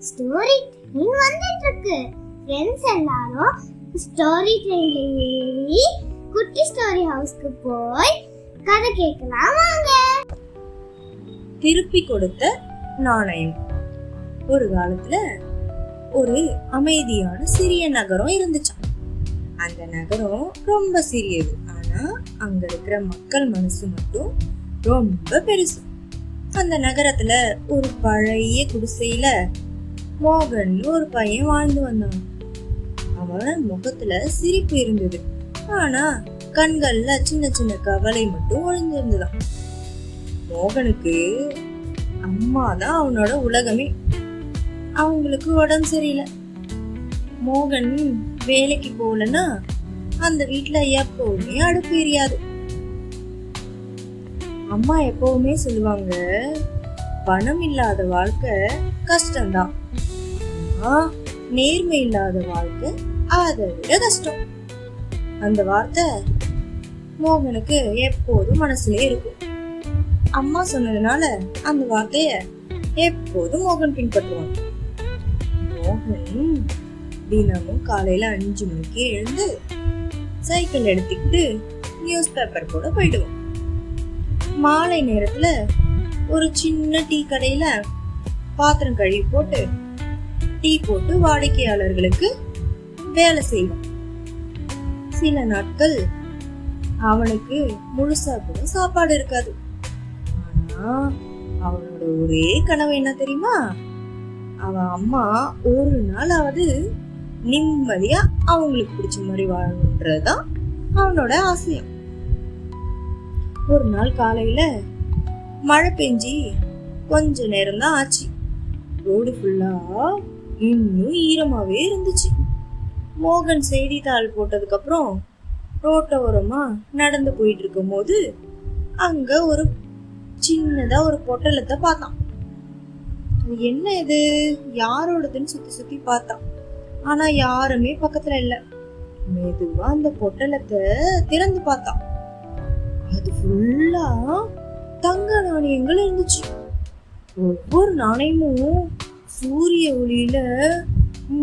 Story train வந்துட்டு இருக்கு friends எல்லாரும் ஸ்டோரி ட்ரெயின்ல ஏறி குட்டி ஸ்டோரி ஹவுஸ்க்கு போய் கதை கேட்கலாம் வாங்க. திருப்பி கொடுத்த நாணயம். ஒரு காலத்துல ஒரு அமைதியான சிறிய நகரம் இருந்துச்சான் அந்த நகரம் ரொம்ப சிறியது. ஆனா அங்க இருக்கிற மக்கள் மனசு மட்டும் ரொம்ப பெருசு. அந்த நகரத்துல ஒரு பழைய குடிசையில மோகன் ஒரு பையன் வாழ்ந்து வந்தான். அவன் முகத்துல சிரிப்பு இருந்தது. ஆனா கண்கள்ல சின்ன சின்ன கவலை மட்டும் ஒழிஞ்சிருந்துதான் மோகனுக்கு அம்மா தான் அவனோட உலகமே. அவங்களுக்கு உடம்பு சரியில்லை. மோகன் வேலைக்கு போகலன்னா அந்த வீட்டுல எப்பவுமே அடுப்பு எரியாது. அம்மா எப்பவுமே சொல்லுவாங்க பணம் இல்லாத வாழ்க்கை கஷ்டம்தான். நேர்மை இல்லாத வாழ்க்கை அதை விட கஷ்டம். அந்த வார்த்தை மோகனுக்கு எப்போதும் மனசுலயே இருக்கும். அம்மா சொன்னதுனால அந்த வார்த்தைய எப்போதும் மோகன் பின்பற்றுவான். மோகன் தினமும் காலையில அஞ்சு மணிக்கு எழுந்து சைக்கிள் எடுத்துக்கிட்டு நியூஸ் பேப்பர் கூட போயிடுவான். மாலை நேரத்துல ஒரு சின்ன டீ கடையில பாத்திரம் கழுவி போட்டு டீ போட்டு வாடிக்கையாளர்களுக்கு வேலை செய்வான் சில நாட்கள் அவனுக்கு முழுசா கூட சாப்பாடு இருக்காது. ஆனா அவனோட ஒரே கனவு என்ன தெரியுமா? அவன் அம்மா ஒரு நாளாவது நிம்மதியா அவங்களுக்கு பிடிச்ச மாதிரி வாழணுன்றதுதான் அவனோட ஆசையம். ஒரு நாள் காலையில மழை பெஞ்சி கொஞ்ச நேரம் தான் ஆச்சு. ரோடு ஃபுல்லா இன்னும் ஈரமாவே இருந்துச்சு. மோகன் செய்தித்தாள் போட்டதுக்கு அப்புறம் ஓரமாக நடந்து போயிட்டு இருக்கும் போது அங்க ஒரு சின்னதா ஒரு பொட்டலத்தை பார்த்தான். என்ன இது? யாரோடதுன்னு சுத்தி சுத்தி பார்த்தான். ஆனா யாருமே பக்கத்துல இல்ல. மெதுவா அந்த பொட்டலத்தை திறந்து பார்த்தான். அது ஃபுல்லா தங்க நாணயங்கள் இருந்துச்சு. ஒவ்வொரு நாணயமும் சூரிய ஒளியில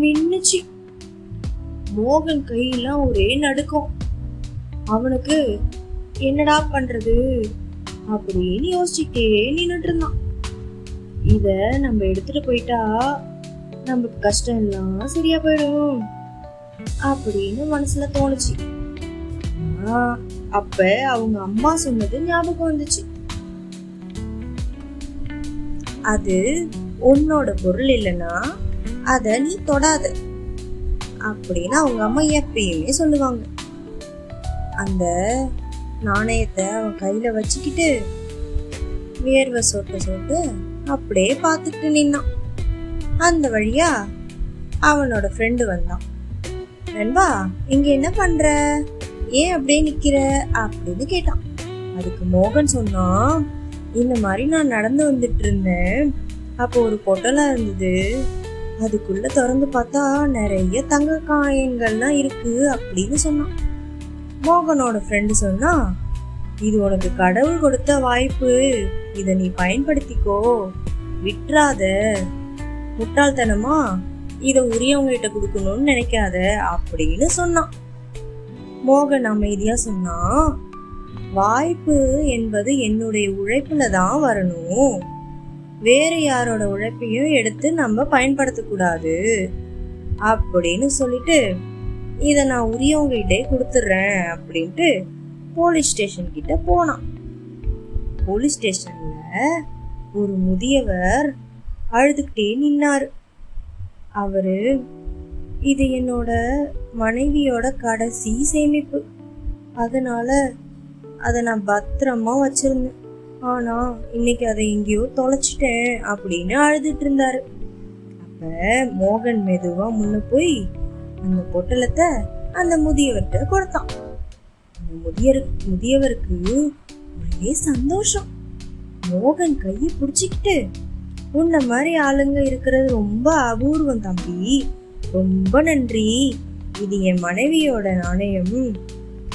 மின்னுச்சு. மோகன் கையெல்லாம் ஒரே நடுக்கம். அவனுக்கு என்னடா பண்றது? அப்படின்னு யோசிச்சுட்டே நின்றுட்டு இருந்தான் இத நம்ம எடுத்துட்டு போயிட்டா நமக்கு கஷ்டம் எல்லாம் சரியா போயிடும் அப்படின்னு மனசுல தோணுச்சு. ஆனா, அப்ப அவங்க அம்மா சொன்னது ஞாபகம் வந்துச்சு. அது உன்னோட பொருள் இல்லைன்னா அத நீ தொடாத அப்படின்னு அவங்க அம்மா எப்பயுமே சொல்லுவாங்க. அந்த நாணயத்தை அவன் கையில வச்சுக்கிட்டு வேர்வை சொட்டு சொட்டு அப்படியே பார்த்துட்டு நின்னான். அந்த வழியா அவனோட ஃப்ரெண்டு வந்தான். நண்பா இங்க என்ன பண்ற? ஏன் அப்படியே நிக்கிற? அப்படின்னு கேட்டான். அதுக்கு மோகன் சொன்னான் இந்த மாதிரி நான் நடந்து வந்துட்டு இருந்தேன். அப்போ ஒரு பொட்டலம் இருந்தது. அதுக்குள்ள திறந்து பார்த்தா நிறைய தங்க காயங்கள்லாம் இருக்கு அப்படின்னு சொன்னான். மோகனோட ஃப்ரெண்டு சொன்னா இது உனக்கு கடவுள் கொடுத்த வாய்ப்பு. இதை நீ பயன்படுத்திக்கோ. விட்டுறாத. முட்டாள்தனமா இதை உரியவங்க கிட்ட கொடுக்கணும்னு நினைக்காத அப்படின்னு சொன்னான். மோகன் அமைதியா சொன்னான் வாய்ப்பு என்பது என்னுடைய உழைப்புல தான் வரணும். வேற யாரோட உழைப்பையும் எடுத்து நம்ம பயன்படுத்தக்கூடாது அப்படின்னு சொல்லிட்டு இதை நான் உரியவங்ககிட்டே கொடுத்துட்றேன் அப்படின்ட்டு போலீஸ் ஸ்டேஷன் கிட்ட போனான். போலீஸ் ஸ்டேஷன்ல ஒரு முதியவர் அழுதுகிட்டே நின்னாரு. அவரு இது என்னோட மனைவியோட கடைசி சேமிப்பு. அதனால அதை நான் பத்திரமா வச்சிருந்தேன். ஆனா இன்னைக்கு அதை எங்கேயோ தொலைச்சிட்டேன் அப்படின்னு அழுதுட்டு இருந்தாரு. அப்ப மோகன் மெதுவா முன்ன போய் அந்த பொட்டலத்தை அந்த முதியவர்கிட்ட கொடுத்தான். அந்த முதியர் முதியவருக்கு ஒரே சந்தோஷம். மோகன் கையை பிடிச்சிக்கிட்டு உன்ன மாதிரி ஆளுங்க இருக்கிறது ரொம்ப அபூர்வம் தம்பி. ரொம்ப நன்றி. இது என் மனைவியோட நாணயம்.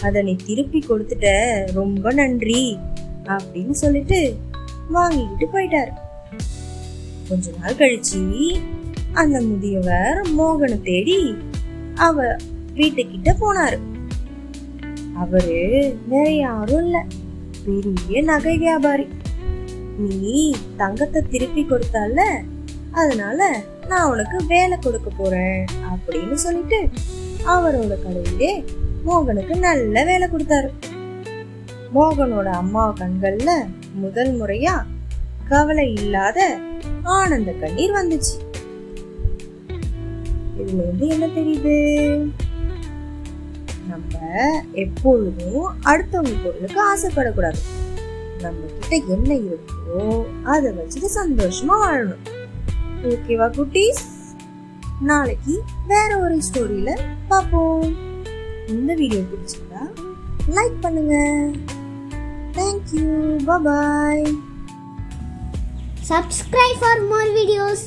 அதை நீ திருப்பி கொடுத்துட்ட ரொம்ப நன்றி அப்படின்னு சொல்லிட்டு வாங்கிக்கிட்டு போயிட்டாரு. கொஞ்ச நாள் கழிச்சு அந்த முதியவர் மோகனை தேடி அவ வீட்டுக்கிட்ட போனாரு. அவரு வேற யாரும் இல்ல. பெரிய நகை வியாபாரி. நீ தங்கத்தை திருப்பி கொடுத்தால அதனால நான் உனக்கு வேலை கொடுக்க போறேன் அப்படின்னு சொல்லிட்டு அவரோட கடையிலே மோகனுக்கு நல்ல வேலை கொடுத்தாரு. மோகனோட அம்மா கண்கள்ல முதல் முறையா கவலை இல்லாத ஆனந்த கண்ணீர் வந்துச்சு. இதுல இருந்து என்ன தெரியுது? நம்ம எப்பொழுதும் அடுத்தவங்க பொருளுக்கு ஆசைப்படக்கூடாது. நம்ம கிட்ட என்ன இருக்கோ அதை வச்சுட்டு சந்தோஷமா வாழணும். ஓகேவா குட்டீஸ்? நாளைக்கு வேற ஒரு ஸ்டோரியில பார்ப்போம். இந்த வீடியோ பிடிச்சிருந்தா லைக் பண்ணுங்க. Thank you bye subscribe for more videos